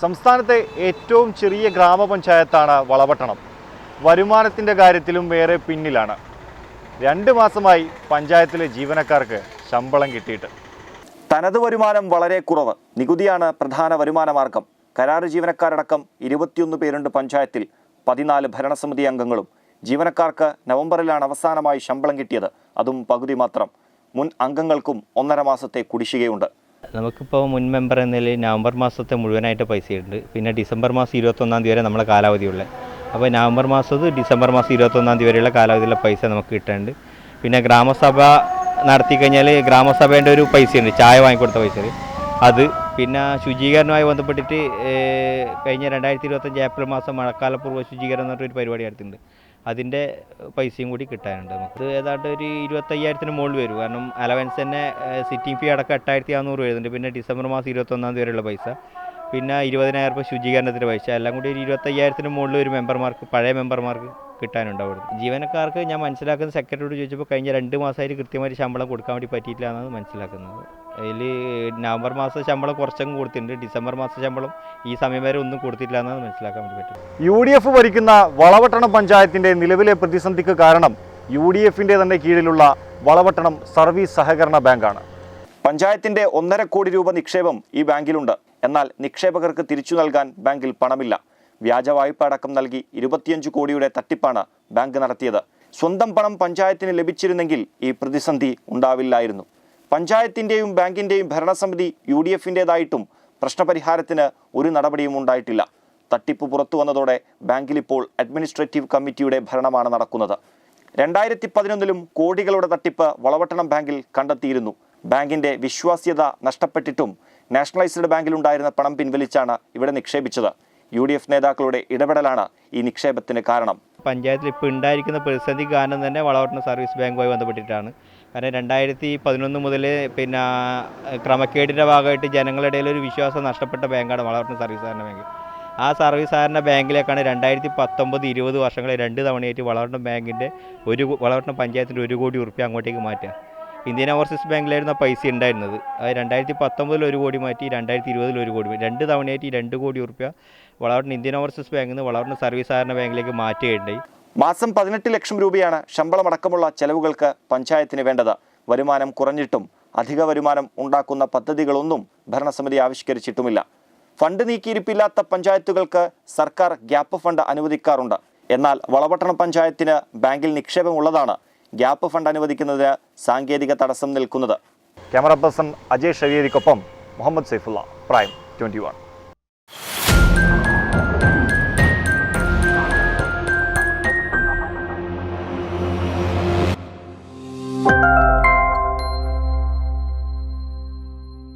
സംസ്ഥാനത്തെ ഏറ്റവും ചെറിയ ഗ്രാമപഞ്ചായത്താണ് വളപട്ടണം. വരുമാനത്തിന്റെ കാര്യത്തിലും വേറെ പിന്നിലാണ്. രണ്ട് മാസമായി പഞ്ചായത്തിലെ ജീവനക്കാർക്ക് ശമ്പളം കിട്ടിയിട്ട്. തനത് വരുമാനം വളരെ കുറവ്. നികുതിയാണ് പ്രധാന വരുമാന മാർഗം. കരാർ ജീവനക്കാരടക്കം ഇരുപത്തിയൊന്ന് പേരുണ്ട് പഞ്ചായത്തിൽ. പതിനാല് ഭരണസമിതി അംഗങ്ങളും. ജീവനക്കാർക്ക് നവംബറിലാണ് അവസാനമായി ശമ്പളം കിട്ടിയത്. അതും പകുതി മാത്രം. മുൻ അംഗങ്ങൾക്കും ഒന്നര മാസത്തെ കുടിശ്ശികയുണ്ട്. നമുക്കിപ്പോൾ മുൻ മെമ്പർ എന്ന നിലയിൽ നവംബർ മാസത്തെ മുഴുവനായിട്ട് പൈസയുണ്ട് പിന്നെ ഡിസംബർ മാസം ഇരുപത്തൊന്നാം തീയതി വരെ നമ്മളെ കാലാവധിയുള്ളത് അപ്പോൾ നവംബർ മാസത്ത് ഡിസംബർ മാസം ഇരുപത്തൊന്നാം തീയതി വരെയുള്ള കാലാവധിയിലെ പൈസ നമുക്ക് കിട്ടുന്നുണ്ട് പിന്നെ ഗ്രാമസഭ നടത്തി കഴിഞ്ഞാൽ ഗ്രാമസഭേന്റെ ഒരു പൈസ ഉണ്ട് ചായ വാങ്ങിക്കൊടുത്ത പൈസ അത് പിന്നെ ശുചീകരണവുമായി ബന്ധപ്പെട്ടിട്ട് കഴിഞ്ഞ രണ്ടായിരത്തി ഇരുപത്തഞ്ച് ഏപ്രിൽ മാസം മഴക്കാലപൂർവ ശുചീകരണം എന്ന് പരിപാടി നടത്തുന്നുണ്ട് അതിന്റെ പൈസയും കൂടി കിട്ടാനുണ്ട്. നമുക്ക് ഏതാണ്ട് ഒരു ഇരുപത്തയ്യായിരത്തിന് മുകളിൽ വരും. കാരണം അലവൻസ് തന്നെ സിറ്റിംഗ് ഫീ അടക്കം എട്ടായിരത്തി അറുന്നൂറ് വരുന്നുണ്ട്. പിന്നെ ഡിസംബർ മാസം ഇരുപത്തൊന്നാം തീയതി വരെയുള്ള പൈസ. പിന്നെ ഇരുപതിനായിരം രൂപ ശുചീകരണത്തിന്റെ പൈസ. എല്ലാം കൂടി ഒരു ഇരുപത്തയ്യായിരത്തിന് മുകളിൽ ഒരു മെമ്പർമാർക്ക് പഴയ മെമ്പർമാർക്ക് കിട്ടാനുണ്ട് അവിടുന്ന് ജീവനക്കാർക്ക് ഞാൻ മനസ്സിലാക്കുന്ന സെക്രട്ടറിയോട് ചോദിച്ചപ്പോൾ കഴിഞ്ഞ രണ്ട് മാസമായിട്ട് കൃത്യമായിട്ട് ശമ്പളം കൊടുക്കാൻ വേണ്ടി പറ്റിയിട്ടില്ല എന്നാണ് മനസ്സിലാക്കുന്നത്. അതിൽ നവംബർ മാസം ശമ്പളം കുറച്ചങ്ങ് കൊടുത്തിട്ടുണ്ട്. ഡിസംബർ മാസം ശമ്പളം ഈ സമയം വരെ ഒന്നും കൊടുത്തിട്ടില്ല എന്നാണ് മനസ്സിലാക്കാൻ വേണ്ടി പറ്റും യു ഡി എഫ് ഭരിക്കുന്ന വളവട്ടണം പഞ്ചായത്തിന്റെ നിലവിലെ പ്രതിസന്ധിക്ക് കാരണം യു ഡി എഫിന്റെ തന്നെ കീഴിലുള്ള വളവട്ടണം സർവീസ് സഹകരണ ബാങ്കാണ്. പഞ്ചായത്തിന്റെ ഒന്നര കോടി രൂപ നിക്ഷേപം ഈ ബാങ്കിലുണ്ട്. എന്നാൽ നിക്ഷേപകർക്ക് തിരിച്ചു നൽകാൻ ബാങ്കിൽ പണമില്ല. വ്യാജ വായ്പ അടക്കം നൽകി ഇരുപത്തിയഞ്ച് കോടിയുടെ തട്ടിപ്പാണ് ബാങ്ക് നടത്തിയത്. സ്വന്തം പണം പഞ്ചായത്തിന് ലഭിച്ചിരുന്നെങ്കിൽ ഈ പ്രതിസന്ധി ഉണ്ടാവില്ലായിരുന്നു. പഞ്ചായത്തിന്റെയും ബാങ്കിന്റെയും ഭരണസമിതി യു ഡി എഫിന്റെതായിട്ടും പ്രശ്നപരിഹാരത്തിന് ഒരു നടപടിയും ഉണ്ടായിട്ടില്ല. തട്ടിപ്പ് പുറത്തു വന്നതോടെ ബാങ്കിൽ ഇപ്പോൾ അഡ്മിനിസ്ട്രേറ്റീവ് കമ്മിറ്റിയുടെ ഭരണമാണ് നടക്കുന്നത്. രണ്ടായിരത്തി പതിനൊന്നിലും കോടികളുടെ തട്ടിപ്പ് വളവട്ടണം ബാങ്കിൽ കണ്ടെത്തിയിരുന്നു. ബാങ്കിന്റെ വിശ്വാസ്യത നഷ്ടപ്പെട്ടിട്ടും നാഷണലൈസ്ഡ് ബാങ്കിലുണ്ടായിരുന്ന പണം പിൻവലിച്ചാണ് ഇവിടെ നിക്ഷേപിച്ചത്. യു ഡി എഫ് നേതാക്കളുടെ ഇടപെടലാണ് ഈ നിക്ഷേപത്തിന് കാരണം. പഞ്ചായത്തിൽ ഇപ്പോൾ ഉണ്ടായിരിക്കുന്ന പ്രതിസന്ധി കാരണം തന്നെ വളവട്ടണ സർവീസ് ബാങ്കുമായി ബന്ധപ്പെട്ടിട്ടാണ്. കാരണം രണ്ടായിരത്തി പതിനൊന്ന് മുതൽ പിന്നെ ക്രമക്കേടിന്റെ ഭാഗമായിട്ട് ജനങ്ങളുടെ ഇടയിൽ ഒരു വിശ്വാസം നഷ്ടപ്പെട്ട ബാങ്കാണ് വളവട്ടണ സർവീസ് സഹകരണ ബാങ്ക്. ആ സർവീസ് സഹകരണ ബാങ്കിലേക്കാണ് രണ്ടായിരത്തി പത്തൊമ്പത് ഇരുപത് വർഷങ്ങളിൽ രണ്ട് തവണയായിട്ട് വളവട്ടണം ബാങ്കിന്റെ ഒരു വളവട്ടണം പഞ്ചായത്തിന്റെ ഒരു കോടി ഉറുപ്പ്യ അങ്ങോട്ടേക്ക് മാറ്റുക. ഇന്ത്യൻ ഓവർസീസ് ബാങ്കിലായിരുന്നു ആ പൈസ ഉണ്ടായിരുന്നത്. അത് രണ്ടായിരത്തി പത്തൊമ്പതിൽ ഒരു കോടി മാറ്റി രണ്ടായിരത്തി ഇരുപതിൽ ഒരു കോടി രണ്ട് തവണയായിട്ട് ഈ രണ്ട് കോടി ഉറുപ്പ്യ വളവട്ടണം ഇന്ത്യൻ ഓവർസീസ് ബാങ്കിൽ നിന്ന് വളവട്ടണം സർവീസ് സഹകരണ ബാങ്കിലേക്ക് മാറ്റുകയുണ്ടായി. മാസം പതിനെട്ട് ലക്ഷം രൂപയാണ് ശമ്പളമടക്കമുള്ള ചെലവുകൾക്ക് പഞ്ചായത്തിന് വേണ്ടത്. വരുമാനം കുറഞ്ഞിട്ടും അധിക വരുമാനം ഉണ്ടാക്കുന്ന പദ്ധതികളൊന്നും ഭരണസമിതി ആവിഷ്കരിച്ചിട്ടുമില്ല. ഫണ്ട് നീക്കിയിരിപ്പില്ലാത്ത പഞ്ചായത്തുകൾക്ക് സർക്കാർ ഗ്യാപ്പ് ഫണ്ട് അനുവദിക്കാറുണ്ട്. എന്നാൽ വളപട്ടണം പഞ്ചായത്തിന് ബാങ്കിൽ നിക്ഷേപമുള്ളതാണ് ഗ്യാപ്പ് ഫണ്ട് അനുവദിക്കുന്നതിന് സാങ്കേതിക തടസ്സം നിൽക്കുന്നത്. ക്യാമറ പേഴ്സൺ അജയ് ഷവേരിക്കൊപ്പം മുഹമ്മദ് സൈഫുള്ള പ്രൈം ട്വന്റി